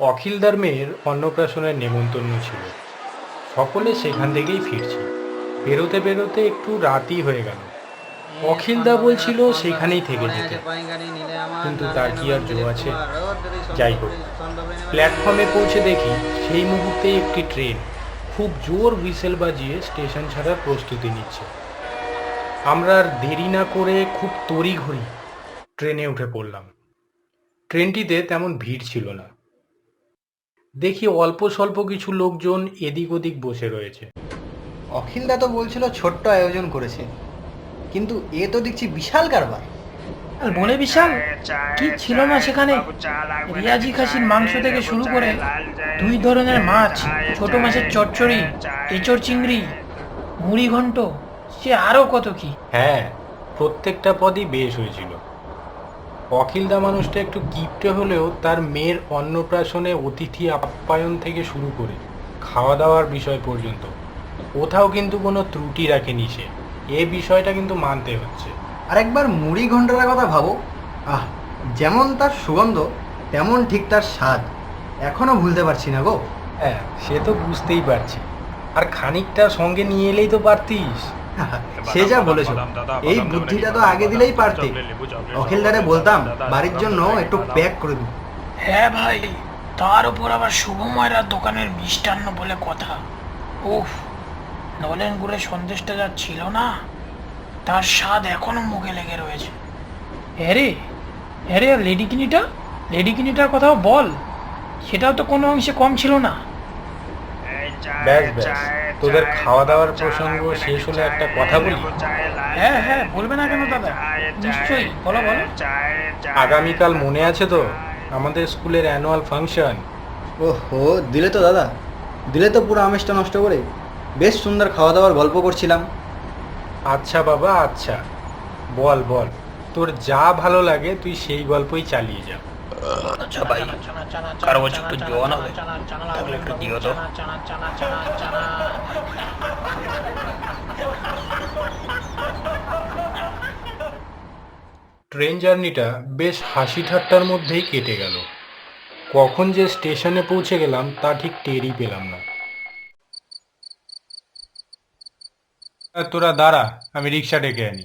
অখিলদার মেয়ের অন্নপ্রাশনের নেমন্তন্ন ছিল। সকলে সেখান থেকেই ফিরছে। বেরোতে বেরোতে একটু রাতই হয়ে গেল। অখিলদা বলছিল সেখানেই থেকে যেতে। কিন্তু তার কি আর জো আছে? যাই হোক প্ল্যাটফর্মে পৌঁছে দেখি সেই মুহূর্তে একটি ট্রেন খুব জোর হুইসেল বাজিয়ে স্টেশন ছাড়ার প্রস্তুতি নিচ্ছে। আমরা আর দেরি না করে খুব তড়িঘড়ি ট্রেনে উঠে পড়লাম। ট্রেনটিতে তেমন ভিড় ছিল না। দেখি অল্প স্বল্প কিছু লোকজন এদিক ওদিক বসে রয়েছে। অখিলদা তো বলছিল ছোট্ট আয়োজন করেছে। কিন্তু এ তো দেখছি বিশাল কারবার। আর বলে বিশাল? কি ছিল না সেখানে? রিয়াজি খাসির মাংস থেকে শুরু করে দুই ধরনের মাছ ছোট মাছের চচ্চড়ি এঁচড় চিংড়ি মুড়ি ঘন্ট সে আরও কত কি? হ্যাঁ প্রত্যেকটা পদই বেশ হয়েছিল। অখিলদা মানুষটা একটু কিপটে হলেও তার মেয়ের অন্নপ্রাশনে অতিথি আপ্যায়ন থেকে শুরু করে খাওয়া দাওয়ার বিষয় পর্যন্ত। কোথাও কিন্তু কোনো ত্রুটি রাখেনি সে। এ বিষয়টা কিন্তু মানতে হচ্ছে। আর একবার মুড়ি ঘণ্টার কথা ভাবো। আহ যেমন তার সুগন্ধ তেমন ঠিক তার স্বাদ। এখনও ভুলতে পারছি না গো। হ্যাঁ সে তো বুঝতেই পারছি। আর খানিকটা সঙ্গে নিয়ে এলেই তো পারতিস। সে যা বলেছ। এই বুদ্ধিটা তো আগে দিলেই পারতে। অখিলদারে বলতাম বাড়ির জন্য একটু প্যাক করে দিন হ্যাঁ ভাই তার উপর আবার শুভময়রার দোকানের মিষ্টান্ন বলে কথা। উফ নলেন গুড়ের সন্দেশটা যা ছিল না তার স্বাদ এখনও মুখে লেগে রয়েছে। হ্যাঁ রে হ্যাঁ রে আর লেডি কিনিটা লেডি কিনিটার কথাও বল সেটাও তো কোনো অংশে কম ছিল না। ব্যাস ব্যাস। তোদের খাওয়া দাওয়ার প্রসঙ্গ শেষ হলে একটা কথা বলি হ্যাঁ হ্যাঁ বলবে না কেন দাদা? নিশ্চয়ই বলো বলো। আগামীকাল মনে আছে তো? আমাদের স্কুলের অ্যানুয়াল ফাংশন ওহো দিলে তো দাদা দিলে তো পুরো আমেজটা নষ্ট করে। বেশ সুন্দর খাওয়া দাওয়ার গল্প করছিলাম। আচ্ছা বাবা আচ্ছা। বল বল তোর যা ভালো লাগে তুই সেই গল্পই চালিয়ে যা। আচ্ছা ভাই কারও একটু হবে তাহলে একটু দিও তো ট্রেন জার্নিটা বেশ হাসি ঠাট্টার মধ্যেই কেটে গেল। কখন যে স্টেশনে পৌঁছে গেলাম তা ঠিক টেরই পেলাম না। আর তোরা দাঁড়া আমি রিক্সা ডেকে আনি।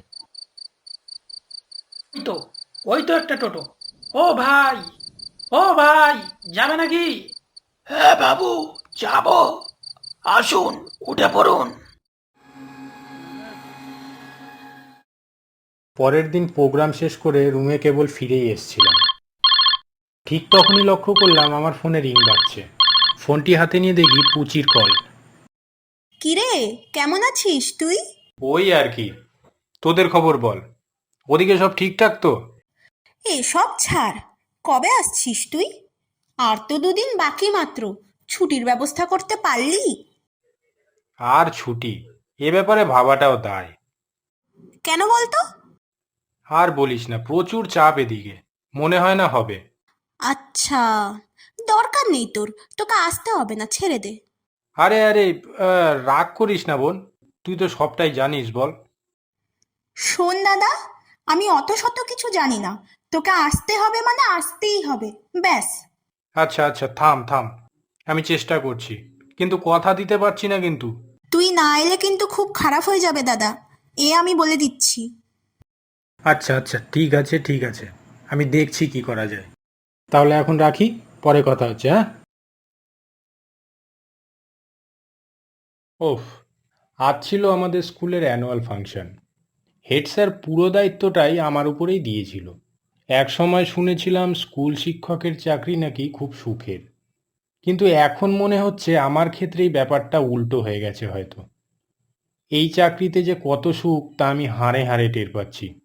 তো ওই তো একটা টোটো। ও ভাই ও ভাই যাবে নাকি? হ্যাঁ বাবু যাব। আসুন উঠে পড়ুন। পরের দিন প্রোগ্রাম শেষ করে রুমে কেবল ফিরেই এসছিলাম। ঠিক তখনই লক্ষ্য করলাম আমার ফোনে রিং বাজছে। ফোনটি হাতে নিয়ে দেখি পুচির কল। কিরে কেমন আছিস তুই? ওই আর কি। তোদের খবর বল। ওদিকে সব ঠিকঠাক তো? এ সব ছাড় কবে আসছিস তুই? আর তো দুদিন বাকি মাত্র ছুটির ব্যবস্থা করতে পারলি? আর ছুটি এ ব্যাপারে ভাবাটাও দায় কেন বলতো? আর বলিস না প্রচুর চাপ এদিকে মনে হয় না হবে। আচ্ছা দরকার নেই তোর তোকে আসতে হবে না ছেড়ে দে। আরে আরে আহ, রাগ করিস না বোন তুই তো সবটাই জানিস বল। শোন দাদা আমি অত শত কিছু জানি না তোকে আসতে হবে মানে আসতেই হবে ব্যাস। আচ্ছা আচ্ছা থাম থাম আমি চেষ্টা করছি কিন্তু কথা দিতে পারছি না কিন্তু। তুই না এলে কিন্তু খুব খারাপ হয়ে যাবে দাদা এ আমি বলে দিচ্ছি। আচ্ছা আচ্ছা ঠিক আছে ঠিক আছে আমি দেখছি কি করা যায়। তাহলে এখন রাখি পরে কথা হচ্ছে হ্যাঁ? ওফ আজ ছিল আমাদের স্কুলের অ্যানুয়াল ফাংশন। হেড স্যার পুরো দায়িত্বটাই আমার উপরেই দিয়েছিল। এক সময় শুনেছিলাম স্কুল শিক্ষকের চাকরি নাকি খুব সুখের। কিন্তু এখন মনে হচ্ছে আমার ক্ষেত্রেই ব্যাপারটা উল্টো হয়ে গেছে হয়তো। এই চাকরিতে যে কত সুখ, তা আমি হাড়ে হাড়ে টের পাচ্ছি।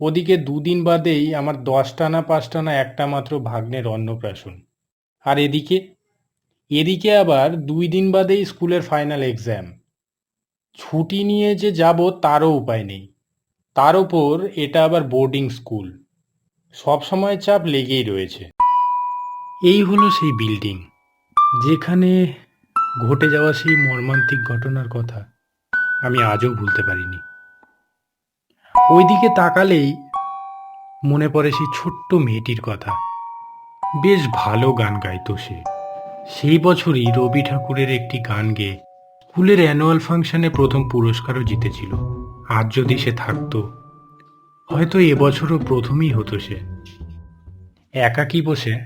ওদিকে দুদিন বাদেই আমার দশটা না পাঁচটা না একটা মাত্র ভাগ্নের অন্নপ্রাশন। আর এদিকে? এদিকে আবার দুই দিন বাদেই স্কুলের ফাইনাল এক্সাম। ছুটি নিয়ে যে যাব তারও উপায় নেই। তার ওপর এটা আবার বোর্ডিং স্কুল। সব সময় চাপ লেগেই রয়েছে। এই হলো সেই বিল্ডিং যেখানে ঘটে যাওয়া সেই মর্মান্তিক ঘটনার কথা আমি আজও ভুলতে পারিনি। ওইদিকে তাকালেই মনে পড়ে সেই ছোট্ট মেয়েটির কথা। বেশ ভালো গান গাইতো সে। সেই বছরই রবি ঠাকুরের একটি গান গেয়ে স্কুলের অ্যানুয়াল ফাংশনে প্রথম পুরস্কারও জিতেছিল। আজ যদি সে থাকতো হয়তো এবছরও প্রথমই হতো সে। একাকী বসে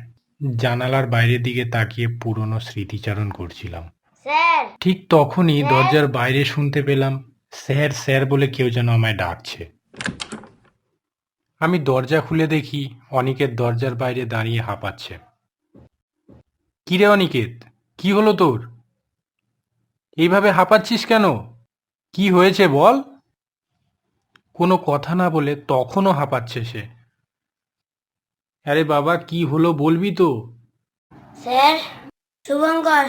জানালার বাইরের দিকে তাকিয়ে পুরনো স্মৃতিচারণ করছিলাম। ঠিক তখনই দরজার বাইরে শুনতে পেলাম স্যার স্যার বলে কেউ যেন আমায় ডাকছে। আমি দরজা খুলে দেখি অনিকেত দরজার বাইরে দাঁড়িয়ে হাঁপাচ্ছে। কিরে অনিকেত কি হলো তোর? এইভাবে হাঁপাচ্ছিস কেন? কি হয়েছে বল? কোনো কথা না বলে তখনও হাঁপাচ্ছে সে। আরে বাবা কি হলো বলবি তো? স্যার শুভঙ্কর।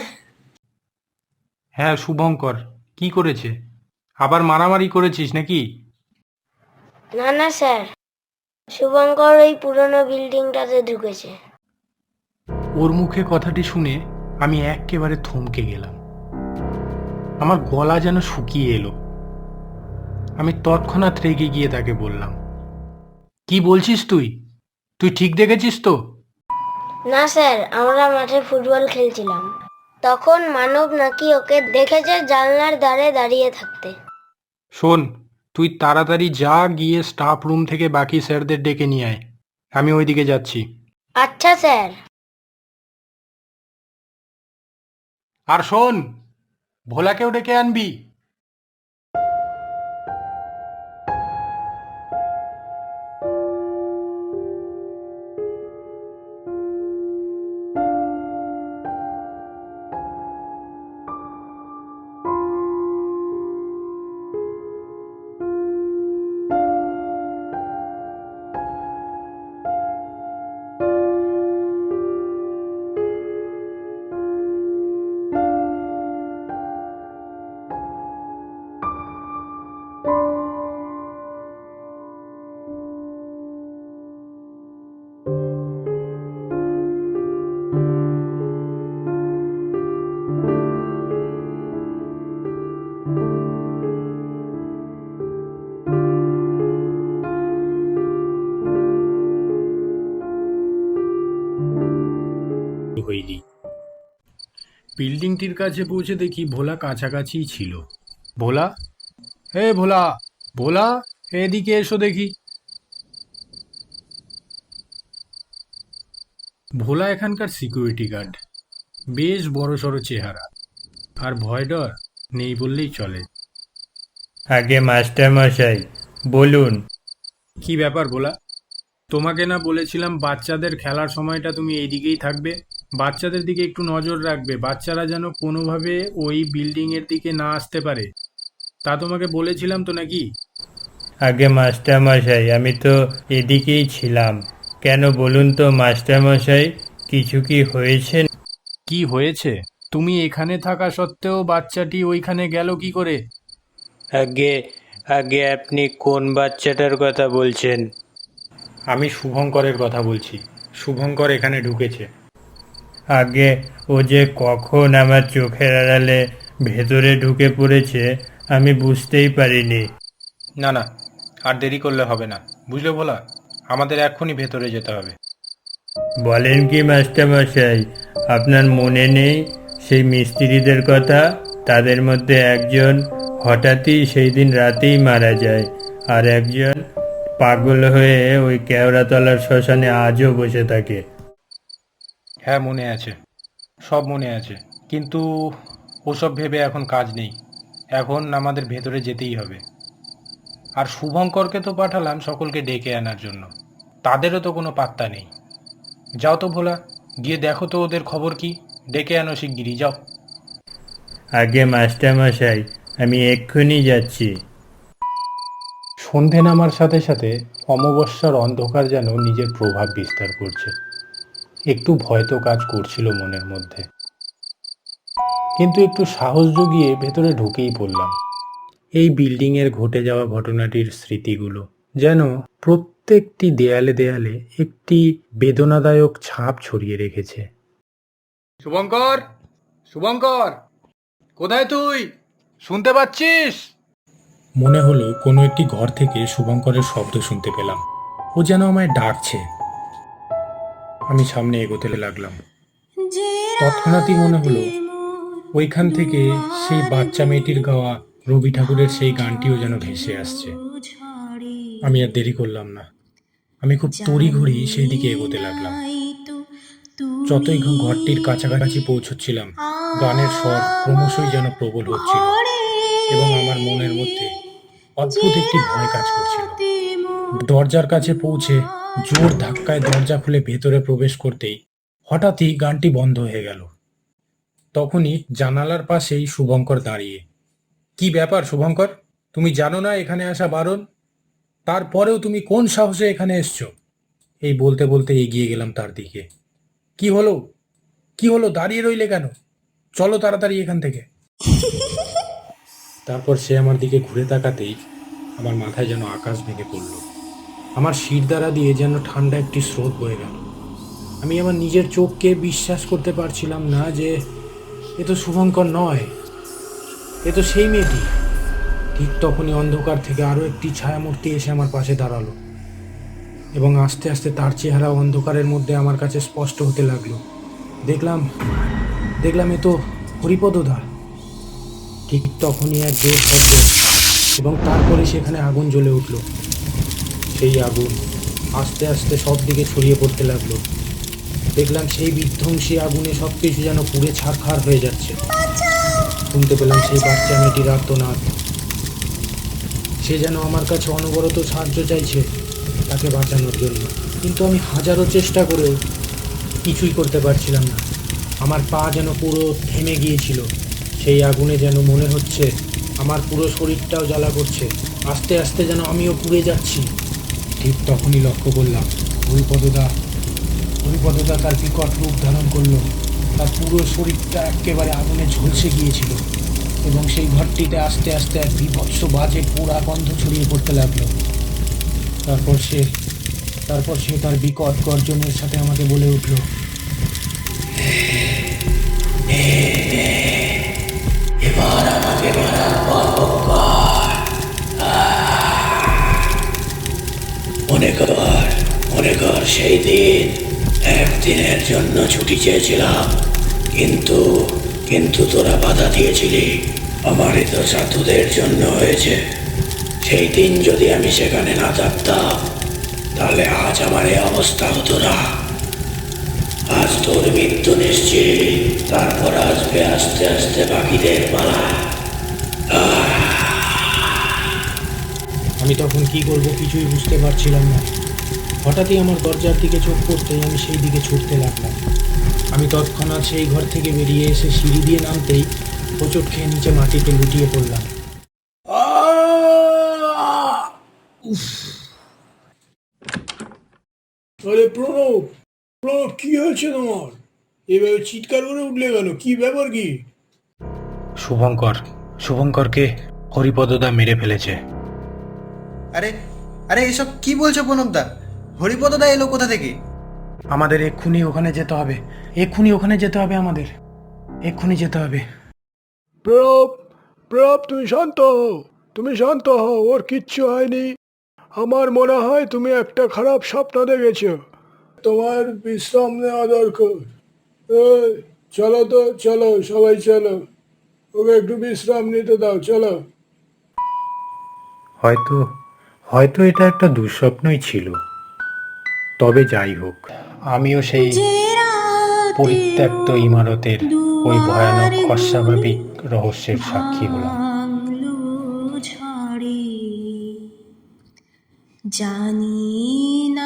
হ্যাঁ শুভঙ্কর কি করেছে? আবার মারামারি করেছিস নাকি? না না স্যার। শুভঙ্কর ওই পুরনো বিল্ডিংটাতে ঢুকেছে। ওর মুখে কথাটি শুনে আমি একেবারে থমকে গেলাম। আমার গলা যেন শুকিয়ে এলো। আমি তৎক্ষণাৎ রেগে গিয়ে তাকে বললাম কি বলছিস তুই? তুই ঠিক দেখেছিস তো? না স্যার আমরা মাঠে ফুটবল খেলছিলাম। তখন মানব নাকি ওকে দেখেছে জানলার ধারে দাঁড়িয়ে থাকতে। শোন তুই তাড়াতাড়ি যা গিয়ে স্টাফ রুম থেকে বাকি স্যারদের ডেকে নিয়ে আয়। আমি ওইদিকে যাচ্ছি। আচ্ছা স্যার। আর শোন ভোলাকেও ডেকে আনবি। বিল্ডিংটির কাছে পৌঁছে দেখি ভোলা কাছাকাছিই ছিল। ভোলা? হে ভোলা ভোলা এদিকে এসো দেখি। ভোলা এখানকার সিকিউরিটি গার্ড। বেশ বড় সড়ো চেহারা। আর ভয় ডর নেই বললেই চলে। আগে মাস্টার মশাই বলুন। কি ব্যাপার ভোলা? তোমাকে না বলেছিলাম বাচ্চাদের খেলার সময়টা তুমি এইদিকেই থাকবে? বাচ্চাদের দিকে একটু নজর রাখবে। বাচ্চারা যেন কোনোভাবে ওই বিল্ডিং এর দিকে না আসতে পারে। তা তোমাকে বলেছিলাম তো নাকি? আগে মাস্টারমশাই আমি তো এদিকেই ছিলাম। কেন বলুন তো মাস্টারমশাই কিছু কি হয়েছে? কি হয়েছে? তুমি এখানে থাকা সত্ত্বেও বাচ্চাটি ওইখানে গেল কি করে? আগে আগে আপনি কোন বাচ্চাটার কথা বলছেন? আমি শুভঙ্করের কথা বলছি। শুভঙ্কর এখানে ঢুকেছে। আগে ও যে কখন আমার চোখের আড়ালে ভেতরে ঢুকে পড়েছে আমি বুঝতেই পারিনি। না না আর দেরি করলে হবে না। বুঝলে বলা আমাদের এখনই ভেতরে যেতে হবে। বলেন কি মাস্টারমশাই আপনার মনে নেই সেই মিস্ত্রিদের কথা? তাদের মধ্যে একজন হঠাৎই সেই দিন রাতেই মারা যায় আর একজন পাগল হয়ে ওই কেওড়াতলার শ্মশানে আজও বসে থাকে। হ্যাঁ মনে আছে। সব মনে আছে। কিন্তু ওসব ভেবে এখন কাজ নেই। এখন আমাদের ভেতরে যেতেই হবে। আর শুভঙ্করকে তো পাঠালাম সকলকে ডেকে আনার জন্য। তাদেরও তো কোনো পাত্তা নেই। যাও তো ভোলা গিয়ে দেখো তো ওদের খবর কি। ডেকে আনো শিগগিরি যাও। আগে মাস্টার মশাই আমি এক্ষুনি যাচ্ছি। সন্ধে নামার সাথে সাথে অমাবস্যার অন্ধকার যেন নিজের প্রভাব বিস্তার করছে। একটু ভয় তো কাজ করছিল মনের মধ্যে। কিন্তু একটু সাহস জুগিয়ে ভেতরে ঢুকেই পড়লাম। এই বিল্ডিংয়ের ঘটে যাওয়া ঘটনাটির স্মৃতিগুলো যেন প্রত্যেকটি দেয়ালে দেয়ালে একটি বেদনাদায়ক ছাপ ছড়িয়ে রেখেছে। শুভঙ্কর শুভঙ্কর কোথায় তুই? শুনতে পাচ্ছিস? মনে হলো কোনো একটি ঘর থেকে শুভঙ্করের শব্দ শুনতে পেলাম। ও যেন আমায় ডাকছে। আমি সামনে এগোতে লাগলাম। তৎক্ষণাৎই মনে হলো ওইখান থেকে সেই বাচ্চা মেয়েটির গাওয়া রবি ঠাকুরের সেই গানটিও যেন ভেসে আসছে। আমি আর দেরি করলাম না। আমি খুব তড়ি তড়িঘড়ি সেই দিকে এগোতে লাগলাম। যতই ঘরটির কাছাকাছি পৌঁছচ্ছিলাম গানের স্বর ক্রমশই যেন প্রবল হচ্ছিল এবং আমার মনের মধ্যে অদ্ভুত একটি ভয় কাজ করছিল। দরজার কাছে পৌঁছে জোর ধাক্কায় দরজা খুলে ভেতরে প্রবেশ করতেই হঠাৎই গানটি বন্ধ হয়ে গেল। তখনই জানালার পাশেই শুভঙ্কর দাঁড়িয়ে। কি ব্যাপার শুভঙ্কর? তুমি জানো না এখানে আসা বারণ? তারপরেও তুমি কোন সাহসে এখানে এসছো? এই বলতে বলতে এগিয়ে গেলাম তার দিকে। কি হলো? কি হলো? দাঁড়িয়ে রইলে কেন? চলো তাড়াতাড়ি এখান থেকে। তারপর সে আমার দিকে ঘুরে তাকাতেই আমার মাথায় যেন আকাশ ভেঙে পড়ল। আমার শির দ্বারা দিয়ে যেন ঠান্ডা একটি স্রোত বয়ে গেল। আমি আমার নিজের চোখকে বিশ্বাস করতে পারছিলাম না যে এ তো শুভঙ্কর নয়, এ তো সেই মেয়েটি। ঠিক তখনই অন্ধকার থেকে আরও একটি ছায়ামূর্তি এসে আমার পাশে দাঁড়াল এবং আস্তে আস্তে তার চেহারা অন্ধকারের মধ্যে আমার কাছে স্পষ্ট হতে লাগল। দেখলাম দেখলাম এ তো হরিপদদা ঠিক তখনই এক জোর শব্দ এবং তারপরে সেখানে আগুন জ্বলে উঠল। সেই আগুন। আস্তে আস্তে সব দিকে ছড়িয়ে পড়তে লাগল। দেখলাম সেই বিধ্বংসী আগুনে সব কিছু যেন পুড়ে ছারখার হয়ে যাচ্ছে। শুনতে পেলাম সেই বাচ্চা মেয়েটির আর্তনাদ। সে যেন আমার কাছে অনবরত সাহায্য চাইছে তাকে বাঁচানোর জন্য। কিন্তু আমি হাজারো চেষ্টা করেও কিছুই করতে পারছিলাম না। আমার পা যেন পুরো থেমে গিয়েছিল। সেই আগুনে যেন মনে হচ্ছে, আমার পুরো শরীরটাও জ্বালা করছে। আস্তে আস্তে যেন আমিও পুড়ে যাচ্ছি। ঠিক তখনই লক্ষ্য করলাম হরিপদদা। হরিপদদা তার বিকট রূপ ধারণ করল। তার পুরো শরীরটা একেবারে আগুনে ঝলসে গিয়েছিল এবং সেই ঘরটিতে আস্তে আস্তে এক বিভৎস বাজে পোড়া গন্ধ ছড়িয়ে পড়তে লাগল। তারপর সে তারপর সে তার বিকট গর্জনের সাথে আমাকে বলে উঠল মনে কর সেই দিন একদিনের জন্য ছুটি চেয়েছিলাম। কিন্তু কিন্তু তোরা বাধা দিয়েছিলি। আমারই তো সাধুদের জন্য হয়েছে। সেই দিন যদি আমি সেখানে না থাকতাম, তাহলে আজ আমার এই অবস্থা হতো না। আজ তোর মৃত্যু নিশ্চিত, তারপর আসবে আস্তে আস্তে বাকিদের পালা। আমি তখন কি করব কিছুই বুঝতে পারছিলাম না। হঠাৎই আমার দরজার দিকে চোখ পড়তেই আমি সেই দিকে ছুটতে লাগলাম। আমি তৎক্ষণাৎ সেই ঘর থেকে বেরিয়ে এসে সিঁড়ি দিয়ে নামতেই হোঁচট খেয়ে নিচে মাটিতে লুটিয়ে পড়লাম। আরে প্রণব প্রণব কি হয়েছে তোমার? এভাবে চিৎকার করে উঠলে কেন? কি ব্যাপার কি? শুভঙ্কর শুভঙ্করকে হরিপদদা মেরে ফেলেছে। আরে আরে এসব কি বলছো প্রণবদা হরিপদদা এলো কোথা থেকে? আমাদের এক্ষুনি ওখানে যেতে হবে। এক্ষুনি ওখানে যেতে হবে আমাদের। এক্ষুনি যেতে হবে। প্রণব প্রণব তুমি শান্ত হও। তুমি শান্ত হও ওর কিচ্ছু হয়নি। আমার মনে হয় তুমি একটা খারাপ স্বপ্ন দেখেছ। তোমার বিশ্রাম নেওয়া দরকার। এই, চলো তো চলো সবাই চলো। ওকে একটু বিশ্রাম নিতে দাও চলো। হয়তো হয়তো এটা একটা দুঃস্বপ্নই ছিল। তবে যাই হোক আমিও সেই পরিত্যক্ত ইমারতের ওই ভয়ানক অস্বাভাবিক রহস্যের সাক্ষী হলাম। জানি নাই